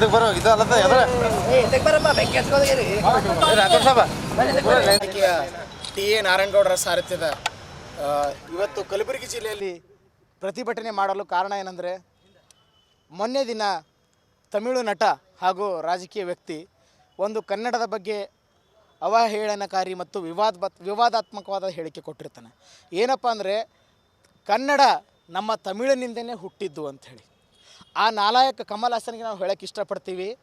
ಹಿಂದಕ್ಕೆ ಬರೋ ಇದು ಅಲ್ಲದ ಎದ್ರೆ ರಾಘವ್ ಸಾಬ ಟಿ ಎ ನಾರಾಯಣಗೌಡರ ಸಾರಥ್ಯದ ಇವತ್ತು ಕಲಬುರಗಿ ಜಿಲ್ಲೆಯಲ್ಲಿ ಪ್ರತಿಭಟನೆ ಮಾಡಲು ಕಾರಣ ಏನಂದರೆ ಮೊನ್ನೆ ದಿನ ತಮಿಳು ನಟ ಹಾಗೂ ರಾಜಕೀಯ ವ್ಯಕ್ತಿ ಒಂದು ಕನ್ನಡದ ಬಗ್ಗೆ ಅವಹೇಳನಕಾರಿ ಮತ್ತು ವಿವಾದ ವಿವಾದಾತ್ಮಕವಾದ ಹೇಳಿಕೆ ಕೊಟ್ಟಿರ್ತಾನೆ. ಏನಪ್ಪ ಅಂದರೆ ಕನ್ನಡ ನಮ್ಮ ತಮಿಳಿನಿಂದನೇ ಹುಟ್ಟಿದ್ದು ಅಂಥೇಳಿ ಆ ನಾಲಾಯಕ ಕಮಲ್ ಹಾಸನಿಗೆ ನಾವು ಹೇಳಕ್ಕೆ ಇಷ್ಟಪಡ್ತೀವಿ.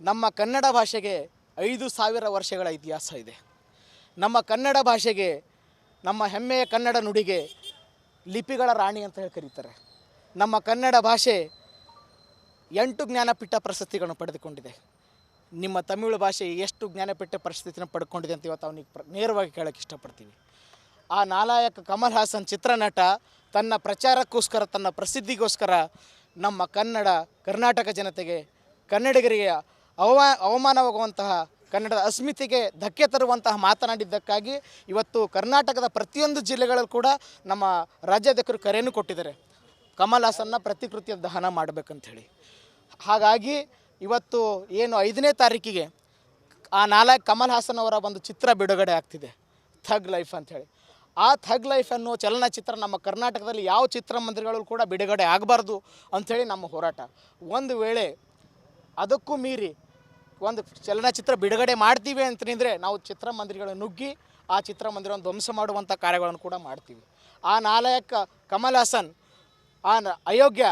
ನಮ್ಮ ಕನ್ನಡ ಭಾಷೆಗೆ ಐದು ಸಾವಿರ ವರ್ಷಗಳ ಇತಿಹಾಸ ಇದೆ. ನಮ್ಮ ಕನ್ನಡ ಭಾಷೆಗೆ, ನಮ್ಮ ಹೆಮ್ಮೆಯ ಕನ್ನಡ ನುಡಿಗೆ ಲಿಪಿಗಳ ರಾಣಿ ಅಂತ ಹೇಳಿ ಕರೀತಾರೆ. ನಮ್ಮ ಕನ್ನಡ ಭಾಷೆ ಎಂಟು ಜ್ಞಾನಪೀಠ ಪ್ರಶಸ್ತಿಗಳನ್ನು ಪಡೆದುಕೊಂಡಿದೆ. ನಿಮ್ಮ ತಮಿಳು ಭಾಷೆ ಎಷ್ಟು ಜ್ಞಾನಪೀಠ ಪ್ರಶಸ್ತಿನ ಪಡ್ಕೊಂಡಿದೆ ಅಂತ ಇವತ್ತು ಅವನಿಗೆ ಪ್ರ, ನೇರವಾಗಿ ಕೇಳೋಕ್ಕೆ ಇಷ್ಟಪಡ್ತೀವಿ. ಆ ನಾಲಾಯಕ ಕಮಲ್ ಹಾಸನ್ ಚಿತ್ರನಟ ತನ್ನ ಪ್ರಚಾರಕ್ಕೋಸ್ಕರ, ತನ್ನ ಪ್ರಸಿದ್ಧಿಗೋಸ್ಕರ ನಮ್ಮ ಕನ್ನಡ, ಕರ್ನಾಟಕ ಜನತೆಗೆ, ಕನ್ನಡಿಗರಿಗೆ ಅವಮಾ ಅವಮಾನವಾಗುವಂತಹ ಕನ್ನಡದ ಅಸ್ಮಿತೆಗೆ ಧಕ್ಕೆ ತರುವಂತಹ ಮಾತನಾಡಿದ್ದಕ್ಕಾಗಿ ಇವತ್ತು ಕರ್ನಾಟಕದ ಪ್ರತಿಯೊಂದು ಜಿಲ್ಲೆಗಳಲ್ಲೂ ಕೂಡ ನಮ್ಮ ರಾಜ್ಯಾಧ್ಯಕ್ಷರು ಕರೆಯನ್ನು ಕೊಟ್ಟಿದ್ದಾರೆ. ಕಮಲ್ ಹಾಸನ್ನ ಪ್ರತಿಕೃತಿಯ ದಹನ ಮಾಡಬೇಕಂಥೇಳಿ ಹಾಗಾಗಿ ಇವತ್ತು ಏನು ಐದನೇ ತಾರೀಕಿಗೆ ಆ ನಾಲ್ಕು ಕಮಲ್ ಹಾಸನ್ ಅವರ ಒಂದು ಚಿತ್ರ ಬಿಡುಗಡೆ ಆಗ್ತಿದೆ. ಥಗ್ ಲೈಫ್ ಅಂಥೇಳಿ. ಆ ಥಗ್ ಲೈಫ್ ಅನ್ನೋ ಚಲನಚಿತ್ರ ನಮ್ಮ ಕರ್ನಾಟಕದಲ್ಲಿ ಯಾವ ಚಿತ್ರಮಂದಿರಗಳು ಕೂಡ ಬಿಡುಗಡೆ ಆಗಬಾರ್ದು ಅಂಥೇಳಿ ನಮ್ಮ ಹೋರಾಟ. ಒಂದು ವೇಳೆ ಅದಕ್ಕೂ ಮೀರಿ ಒಂದು ಚಲನಚಿತ್ರ ಬಿಡುಗಡೆ ಮಾಡ್ತೀವಿ ಅಂತಂದರೆ ನಾವು ಚಿತ್ರಮಂದಿರಗಳನ್ನು ನುಗ್ಗಿ ಆ ಚಿತ್ರಮಂದಿರವನ್ನು ಧ್ವಂಸ ಮಾಡುವಂಥ ಕಾರ್ಯಗಳನ್ನು ಕೂಡ ಮಾಡ್ತೀವಿ. ಆ ನಾಲಯಕ ಕಮಲ್ ಹಾಸನ್ ಆ ಅಯೋಗ್ಯ,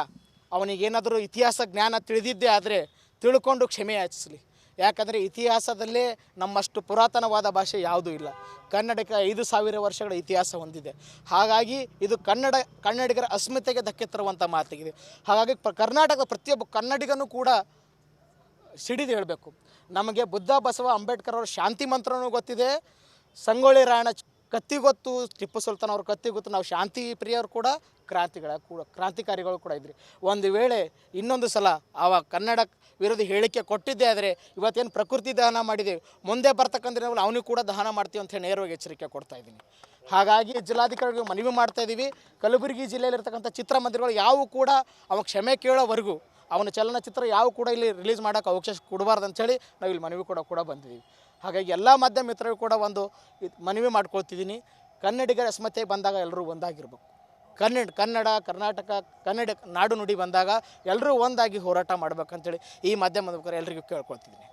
ಅವನಿಗೇನಾದರೂ ಇತಿಹಾಸ ಜ್ಞಾನ ತಿಳಿದಿದ್ದೇ ಆದರೆ ತಿಳ್ಕೊಂಡು ಕ್ಷಮೆ ಯಾಚಿಸಲಿ. ಯಾಕಂದರೆ ಇತಿಹಾಸದಲ್ಲೇ ನಮ್ಮಷ್ಟು ಪುರಾತನವಾದ ಭಾಷೆ ಯಾವುದೂ ಇಲ್ಲ. ಕನ್ನಡಕ್ಕೆ ಐದು ಸಾವಿರ ವರ್ಷಗಳ ಇತಿಹಾಸ ಹೊಂದಿದೆ. ಹಾಗಾಗಿ ಇದು ಕನ್ನಡ, ಕನ್ನಡಿಗರ ಅಸ್ಮಿತೆಗೆ ಧಕ್ಕೆ ತರುವಂಥ ಮಾತಾಗಿದೆ. ಹಾಗಾಗಿ ಪ, ಕರ್ನಾಟಕದ ಪ್ರತಿಯೊಬ್ಬ ಕನ್ನಡಿಗನೂ ಕೂಡ ಸಿಡಿದು ಹೇಳಬೇಕು. ನಮಗೆ ಬುದ್ಧ ಬಸವ ಅಂಬೇಡ್ಕರ್ ಅವರ ಶಾಂತಿ ಮಂತ್ರನೂ ಗೊತ್ತಿದೆ. ಸಂಗೊಳ್ಳಿ ರಾಯಣ್ಣ ಚ್- ಕತ್ತಿ ಗೊತ್ತು, ಟಿಪ್ಪು ಸುಲ್ತಾನ್ ಅವ್ರ ಕತ್ತಿ ಗೊತ್ತು, ನಾವು ಶಾಂತಿ ಪ್ರಿಯರು ಕೂಡ ಕ್ರಾಂತಿಗಳ ಕೂಡ, ಕ್ರಾಂತಿಕಾರಿಗಳು ಕೂಡ ಇದ್ರಿ. ಒಂದು ವೇಳೆ ಇನ್ನೊಂದು ಸಲ ಅವ ಕನ್ನಡ ವಿರೋಧಿ ಹೇಳಿಕೆ ಕೊಟ್ಟಿದ್ದೇ ಆದರೆ ಇವತ್ತೇನು ಪ್ರಕೃತಿ ದಹನ ಮಾಡಿದ್ದೇವೆ ಮುಂದೆ ಬರ್ತಕ್ಕಂಥ ದಿನಗಳಲ್ಲಿ ಅವನಿಗೆ ಕೂಡ ದಹನ ಮಾಡ್ತೀವಿ ಅಂತ ಹೇಳಿ ನೇರವಾಗಿ ಎಚ್ಚರಿಕೆ ಕೊಡ್ತಾ ಇದ್ದೀನಿ. ಹಾಗಾಗಿ ಜಿಲ್ಲಾಧಿಕಾರಿಗಳಿಗೆ ಮನವಿ ಮಾಡ್ತಾ ಇದ್ದೀವಿ, ಕಲಬುರಗಿ ಜಿಲ್ಲೆಯಲ್ಲಿರ್ತಕ್ಕಂಥ ಚಿತ್ರಮಂದಿರಗಳು ಯಾವು ಕೂಡ ಅವ ಕ್ಷಮೆ ಕೇಳೋವರೆಗೂ ಅವನ ಚಲನಚಿತ್ರ ಯಾವ ಕೂಡ ಇಲ್ಲಿ ರಿಲೀಸ್ ಮಾಡೋಕ್ಕೆ ಅವಕಾಶ ಕೊಡಬಾರ್ದು ಅಂಥೇಳಿ ನಾವು ಇಲ್ಲಿ ಮನವಿ ಕೂಡ ಕೂಡ ಬಂದಿದ್ದೀವಿ. ಹಾಗಾಗಿ ಎಲ್ಲ ಮಾಧ್ಯಮ ಮಿತ್ರರು ಕೂಡ ಒಂದು ಮನವಿ ಮಾಡ್ಕೊಳ್ತಿದ್ದೀನಿ. ಕನ್ನಡಿಗರ ಅಸ್ಮತೆ ಬಂದಾಗ ಎಲ್ಲರೂ ಒಂದಾಗಿರ್ಬೇಕು. ಕನ್ನಡ ಕನ್ನಡ, ಕರ್ನಾಟಕ, ಕನ್ನಡ ನಾಡು ನುಡಿ ಬಂದಾಗ ಎಲ್ಲರೂ ಒಂದಾಗಿ ಹೋರಾಟ ಮಾಡ್ಬೇಕಂತೇಳಿ ಈ ಮಾಧ್ಯಮದ ಮುಖಾಂತರ ಎಲ್ರಿಗೂ ಕೇಳ್ಕೊಳ್ತಿದ್ದೀನಿ.